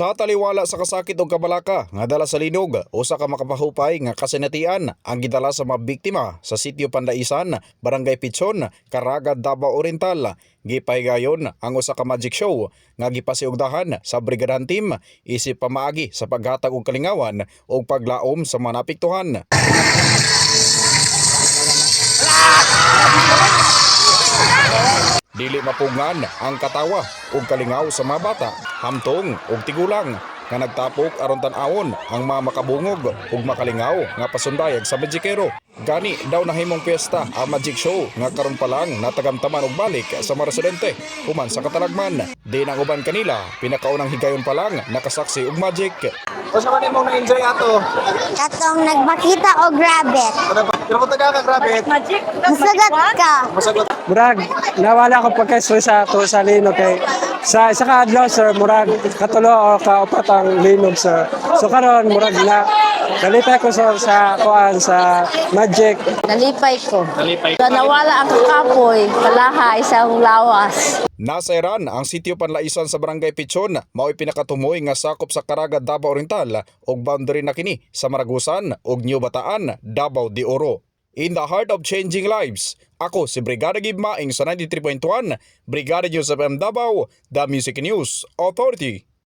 Sa taliwala sa kasakit o kabalaka nga dala sa linog, usa ka makapahupay nga kasinatian ang gidala sa mga biktima sa sitio Pandaisan, Barangay Pichon, Caraga, Davao Oriental. Gipahigayon ang usa ka magic show nga gipasiugdahan sa brigadahan team isip pamaagi sa paghatag og kalingawan o paglaom sa mga napiktuhan. Dili mapugngan ang katawa ug kalingaw sa mga bata, hamtong ug tigulang nga nagtapok aron tan-awon ang mga makabungog ug makalingaw nga pasundayag sa Magikero. Gani daw nahimong piyesta ang magic show nga karon pa lang natagamtaman og balik sa mga residente human sa katalagman. Di nang uban kanila, pinakaunang higayon pa lang nakasaksi og magic. O sa man imong na-enjoy ato? Katong nagpakita og rabbit. Ano ba? Pero kung taga ka, grabe. Masagat ka. Masagot. Murag, nawala ko pagka-stress sa to sa linog kay sa isa ka adlaw sir murag katulo o kaupat ang linog sir. So karon murag na nalipay ko sir sa kuan sa magic Nalipay ko. Nalipay So, nawala ang kakapoy, kalaha, isang lawas. Nasa Iran ang sitio Panlaisan sa Barangay Pichon mao'y pinakatumoy nga sakop sa Caraga, Davao Oriental ug boundary na kini sa Maragusan ug New Bataan, Davao de Oro. In the heart of changing lives, ako si Brigada Gib Maing sa 93.1, Brigada News FM Davao, The Music News Authority.